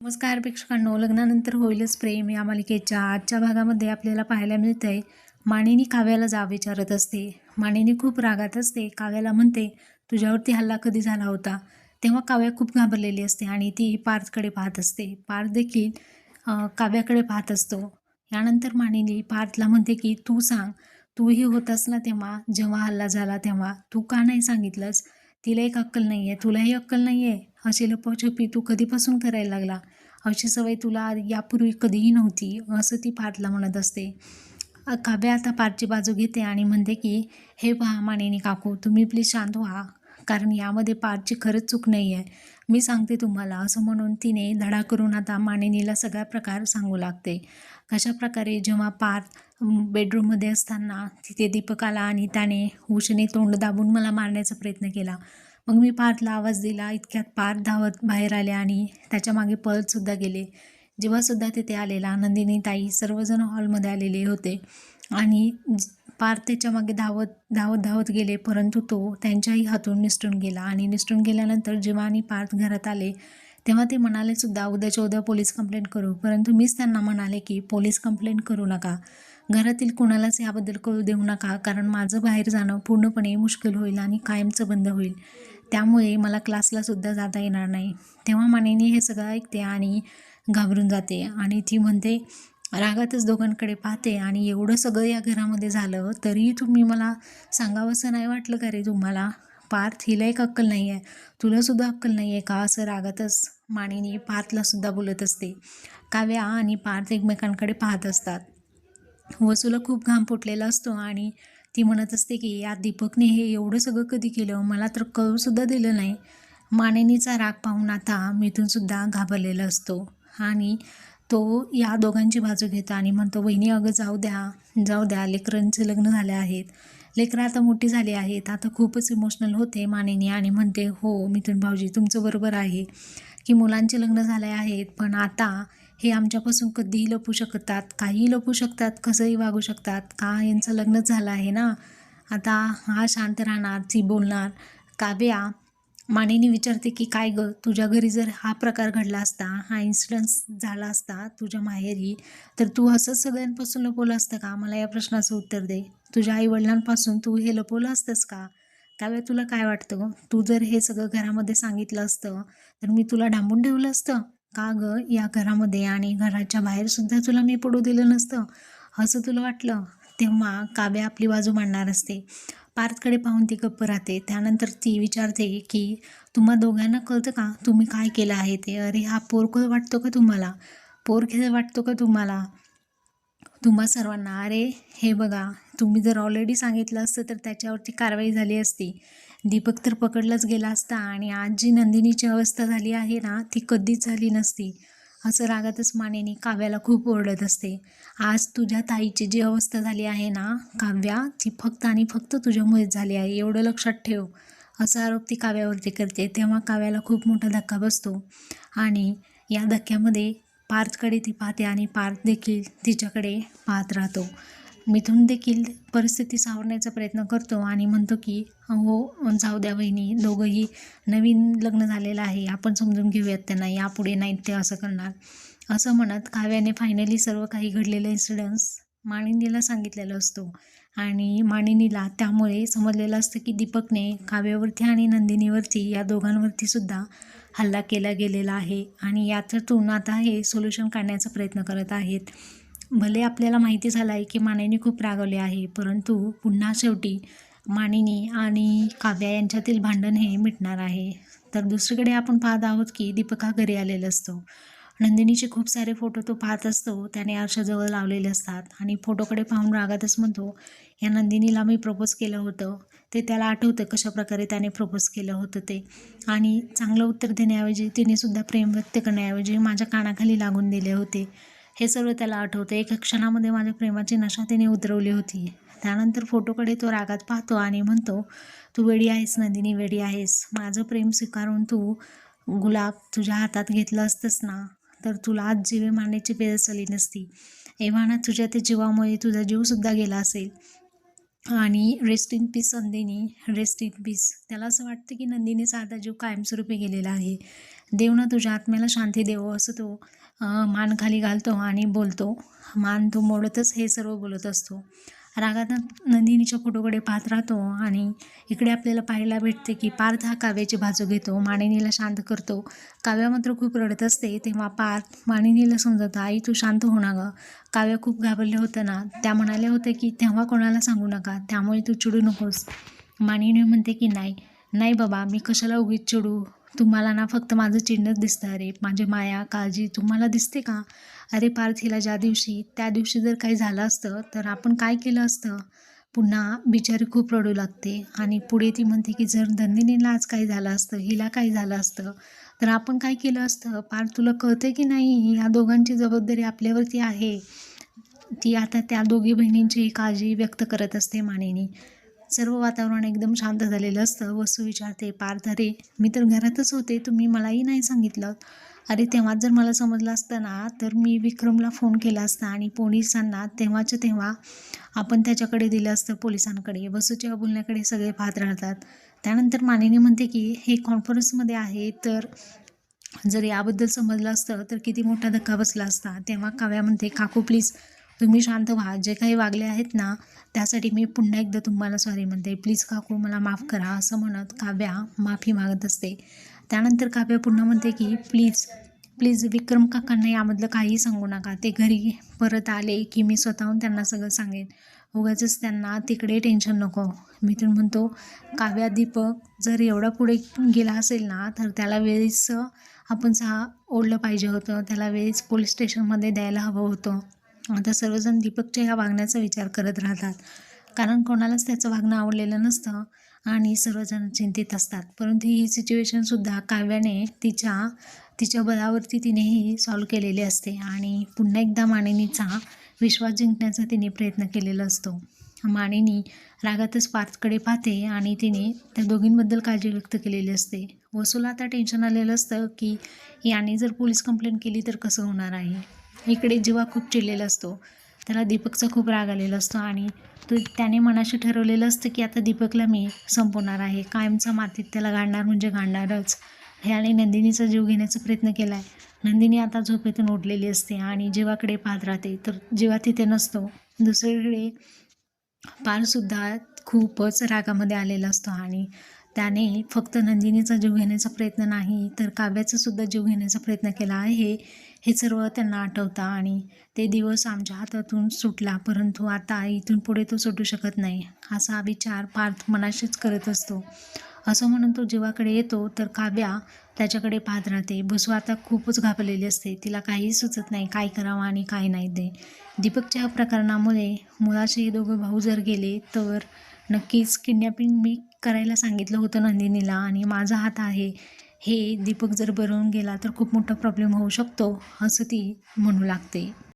नमस्कार प्रेक्षकांनो लग्नानंतर होईलच प्रेम या मालिकेच्या आजच्या भागामध्ये आपल्याला पाहायला मिळत आहे माणिनी काव्याला जा विचारत असते. माणिनी खूप रागात असते काव्याला म्हणते तुझ्यावरती हल्ला कधी झाला होता? तेव्हा काव्या खूप घाबरलेली असते आणि ती पार्थकडे पाहत असते. पार्थ देखील काव्याकडे पाहत असतो. यानंतर माणिनी पार्थला म्हणते की तू सांग तूही होतास ना तेव्हा? जेव्हा हल्ला झाला तेव्हा? तू का नाही सांगितलंस? तिला एक अक्कल नाही आहे तुलाही अक्कल नाही आहे अशी लपवछपी तू कधीपासून करायला लागला? अशी सवय तुला यापूर्वी कधीही नव्हती. असं ती पार्थला म्हणत असते. अ, काव्या आता पाठची बाजू घेते आणि म्हणते की हे पहा मानिनी काकू तुम्ही प्लीज शांत व्हा. कारण यामध्ये पाठची खरंच चूक नाही आहे मी सांगते तुम्हाला. असं म्हणून तिने धडा करून आता मानिनीला सगळा प्रकार सांगू लागते. कशा प्रकारे जेव्हा पार्थ बेडरूममध्ये असताना तिथे दीपक आला आणि त्याने उशने तोंड दाबून मला मारण्याचा प्रयत्न केला. मग मी पार्थला आवाज दिला इतक्यात पार्थ धावत बाहेर आले आणि त्याच्यामागे पळतसुद्धा गेले. जेव्हासुद्धा तिथे आलेला नंदिनी ताई सर्वजण हॉलमध्ये आलेले होते आणि पार्थ त्याच्यामागे धावत धावत धावत गेले परंतु तो त्यांच्याही हातून निसटून गेला आणि निसटून गेल्यानंतर जेव्हा आणि पार्थ घरात आले तेव्हा ते म्हणाले सुद्धा उद्याच्या उद्या पोलीस कंप्लेंट करू. परंतु मीच त्यांना म्हणाले की पोलीस कंप्लेंट करू नका. घरातील कोणालाच याबद्दल कळू देऊ नका कारण माझं बाहेर जाणं पूर्णपणे मुश्किल होईल आणि कायमचं बंद होईल. त्यामुळे मला क्लासला सुद्धा जाता येणार नाही. तेव्हा मानेनी हे सगळं ऐकते आणि घाबरून जाते आणि ती म्हणते रागातच दोघांकडे पाहते आणि एवढं सगळं या घरामध्ये झालं तरीही तुम्ही मला सांगावंसं नाही वाटलं का रे तुम्हाला? पार्थ हिला एक अक्कल नाही आहे तुलासुद्धा अक्कल नाही आहे का असं रागातच? मानिनी पार्थलासुद्धा बोलत असते. काव्या आणि पार्थ एकमेकांकडे पाहत असतात. वसूला खूप घाम फुटलेला असतो आणि ती म्हणत असते की या दीपकने हे एवढं सगळं कधी केलं? मला तर कळूसुद्धा दिलं नाही. मानेनीचा राग पाहून आता मिथूनसुद्धा घाबरलेला असतो. आणि तो या दोघांची बाजू घेतो आणि म्हणतो वहिनी अगं जाऊ द्या. जाऊ द्या. लेकरांचे लग्न झाले आहेत. लेकरं आता मोठी झाली आहेत. आता खूपच इमोशनल होते मानेनी आणि म्हणते हो मिथून भाऊजी तुमचं बरोबर आहे की मुलांचे लग्न झाले आहेत. पण आता हे आमच्यापासून कधीही लपू शकतात काहीही लपू शकतात कसंही वागू शकतात. का यांचं लग्नच झालं आहे ना? आता हा शांत राहणार ती बोलणार. काव्या मानेनी विचारते की काय गं तुझ्या घरी जर हा प्रकार घडला असता हा इन्सिडन्स झाला असता तुझ्या माहेरी तर तू असंच सगळ्यांपासून लपवलं असतं का? मला या प्रश्नाचं उत्तर दे. तुझ्या आईवडिलांपासून तू हे लपवलं असतंस का? त्यावेळी तुला काय वाटतं तू जर हे सगळं घरामध्ये सांगितलं असतं तर मी तुला डांबून ठेवलं असतं? का गं? या घरामध्ये आणि घराच्या बाहेरसुद्धा तुला मी पडू दिलं नसतं. असं तुला वाटलं? तेव्हा काव्या आपली बाजू मांडणार असते. पार्थकडे पाहून ती गप्प राहते. त्यानंतर ती विचारते की तुम्हा दोघांना कळतं का? तुम्ही काय केलं आहे ते? अरे हा पोरखोल वाटतो का तुम्हाला? पोरखेळ वाटतो का तुम्हाला? तुम्हा सर्वांना अरे हे बघा तुम्ही जर ऑलरेडी सांगितलं असतं तर त्याच्यावरती कारवाई झाली असती. दीपक तर पकडलाच गेला असता आणि आज जी नंदिनीची अवस्था झाली आहे ना ती कधीच झाली नसती. असं रागातच मानेनी काव्याला खूप ओरडत असते. आज तुझ्या ताईची जी अवस्था झाली आहे ना काव्या ती फक्त आणि फक्त तुझ्यामुळेच झाली आहे एवढं लक्षात ठेव. असा आरोप ती काव्यावरती करते तेव्हा काव्याला खूप मोठा धक्का बसतो. आणि या धक्क्यामध्ये पार्थकडे ती पाहते आणि पार्थ देखील तिच्याकडे पाहत राहतो. मिथून देखील परिस्थिती सावरण्याचा प्रयत्न करतो आणि म्हणतो की हो जाऊ द्या बहिणी दोघंही नवीन लग्न झालेलं आहे. आपण समजून घेऊयात त्यांना. यापुढे नाहीत ते असं करणार. असं म्हणत काव्याने फायनली सर्व काही घडलेलं इन्सिडन्स माणिनीला सांगितलेलं असतो. आणि माणिनीला त्यामुळे समजलेलं असतं की दीपकने काव्यावरती आणि नंदिनीवरती या दोघांवरती सुद्धा हल्ला केला गेलेला आहे आणि याच्यातून आता हे सोल्युशन काढण्याचा प्रयत्न करत आहेत. भले आपल्याला माहिती झालं आहे की मानिनी खूप रागवले आहे परंतु पुन्हा शेवटी मानिनी आणि काव्या यांच्यातील भांडण हे मिटणार आहे. तर दुसरीकडे आपण पाहत आहोत की दीपक हा घरी आलेला असतो. नंदिनीचे खूप सारे फोटो तो पाहत असतो त्याने आरशाजवळ लावलेले असतात आणि फोटोकडे पाहून रागातच म्हणतो या नंदिनीला मी प्रपोज केलं होतं. ते त्याला आठवतं कशाप्रकारे त्याने प्रपोज केलं होतं ते. आणि चांगलं उत्तर देण्याऐवजी तिने सुद्धा प्रेम व्यक्त करण्याऐवजी माझ्या कानाखाली लागून दिले होते. हे सर्व त्याला आठवतं. एका क्षणामध्ये माझ्या प्रेमाची नशा तिने उतरवली होती. त्यानंतर फोटोकडे तो रागात पाहतो आणि म्हणतो तू वेडी आहेस नंदिनी वेडी आहेस. माझं प्रेम स्वीकारून तू गुलाब तुझ्या हातात घेतलं असतंस ना? तर तुला आज जीवे मारण्याची वेळ आली नसती. एव्हाना तुझ्या त्या जीवामुळे तुझा जीवसुद्धा गेला असेल. आणि rest in peace Nandini rest in peace त्याला असं वाटतं की नंदिनीचा आता जीव कायमस्वरूपी गेलेला आहे. देव ना तुझ्या आत्म्याला शांती देवो असं तो मान खाली घालतो आणि बोलतो. मान तो मोडतच हे सर्व बोलत असतो. रागात नंदिनीच्या फोटोकडे पाहत राहतो आणि इकडे आपल्याला पाहायला भेटते की पार्थ हा काव्याची बाजू घेतो. मानिनीला शांत करतो. काव्या मात्र खूप रडत असते. तेव्हा पार्थ मानिनीला समजवतो आई तू शांत होणार गं काव्या खूप घाबरले होतं ना त्या म्हणाल्या होत्या की तेव्हा कोणाला सांगू नका. त्यामुळे तू चिडू नकोस मानिनी म्हणते की नाही. नाही बाबा मी कशाला उगीच चिडू? तुम्हाला ना फक्त माझं चिन्हच दिसतं. अरे माझी माया काळजी तुम्हाला दिसते का? अरे पार्थिला ज्या दिवशी त्या दिवशी जर काही झालं असतं तर आपण काय केलं असतं? पुन्हा बिचारी खूप रडू लागते. आणि पुढे ती म्हणते की जर दंदिनीला आज काही झालं असतं हिला काही झालं असतं तर आपण काय केलं असतं? पार्थ तुला कळतं की नाही? या दोघांची जबाबदारी आपल्यावरती आहे. ती आता त्या दोघी बहिणींची काळजी व्यक्त करत असते मानेनी. सर्व वातावरण एकदम शांत झालेलं असतं. वसू विचारते पार्थ अरे मी तर घरातच होते तुम्ही मलाही नाही सांगितलं. अरे तेव्हाच जर मला समजलं असतं ना तर मी विक्रमला फोन केला असता आणि पोलिसांना तेव्हाच्या तेव्हा आपण त्याच्याकडे दिलं असतं पोलिसांकडे. वसूच्या बोलण्याकडे सगळे पाहत राहतात. त्यानंतर मानिनी म्हणते की हे कॉन्फरन्समध्ये आहे तर जर याबद्दल समजलं असतं तर किती मोठा धक्का बसला असता. तेव्हा काव्या म्हणते काकू प्लीज तुम्ही शांत व्हा. जे काही वागले आहेत ना त्यासाठी मी पुन्हा एकदा तुम्हाला सॉरी म्हणते. प्लीज काकू मला माफ करा. असं म्हणत काव्या माफी मागत असते. त्यानंतर काव्या पुन्हा म्हणते की प्लीज प्लीज विक्रम काकांना यामधलं काही सांगू नका. ते घरी परत आले की मी स्वतःहून त्यांना सगळं सांगेन. उगाचच त्यांना तिकडे टेन्शन नको. मिथून म्हणतो काव्या दीपक जर एवढा पुढे गेला असेल ना तर त्याला वेळीच आपण सहा ओढलं पाहिजे होतं. त्याला वेळीच पोलीस स्टेशनमध्ये द्यायला हवं होतं. आता सर्वजण दीपकच्या ह्या वागण्याचा विचार करत राहतात. कारण कोणालाच त्याचं वागणं आवडलेलं नसतं आणि सर्वजण चिंतित असतात. परंतु ही सिच्युएशनसुद्धा काव्याने तिच्या तिच्या बळावरती तिनेही सॉल्व केलेली असते आणि पुन्हा एकदा मानिनीचा विश्वास जिंकण्याचा तिने प्रयत्न केलेला असतो. मानिनी रागातच पार्थकडे पाहते आणि तिने त्या दोघींबद्दल काळजी व्यक्त केलेली असते. वसूला आता टेन्शन आलेलं असतं की याने जर पोलीस कंप्लेंट केली तर कसं होणार आहे? इकडे जीवा खूप चिडलेला असतो. त्याला दीपकचा खूप राग आलेला असतो आणि तो त्याने मनाशी ठरवलेलं असतं की आता दीपकला मी संपवणार आहे. कायमचा मातीत त्याला गाडणार म्हणजे गाडणारच. ह्याने नंदिनीचा जीव घेण्याचा प्रयत्न केला आहे नंदिनी आता झोपेतून उठलेली असते आणि जीवाकडे पाहत राहते. तर जीवा तिथे नसतो. दुसरीकडे पारसुद्धा खूपच रागामध्ये आलेला असतो आणि त्याने फक्त नंदिनीचा जीव घेण्याचा प्रयत्न नाही तर काव्याचा सुद्धा जीव घेण्याचा प्रयत्न केला आहे. हे सर्व त्यांना आठवतं आणि ते दिवस आमच्या हातातून सुटला परंतु आता इथून पुढे तो सुटू शकत नाही. असा विचार पार्थ मनाशीच करत असतो. असं म्हणून तो जीवाकडे येतो तर काव्या त्याच्याकडे पाहत राहते. बसू आता खूपच घाबरलेली असते. तिला काही सुचत नाही काय करावं आणि काय नाही ते. दीपकच्या प्रकरणामुळे मुलाचे हे दोघं भाऊ जर गेले तर नक्कीच किडनॅपिंग मी करायला सांगितलं होतं नंदिनीला आणि माझा हात आहे. हे दीपक जर बरळून गेला तर खूप मोठा प्रॉब्लेम होऊ शकतो असं ती म्हणू लागते.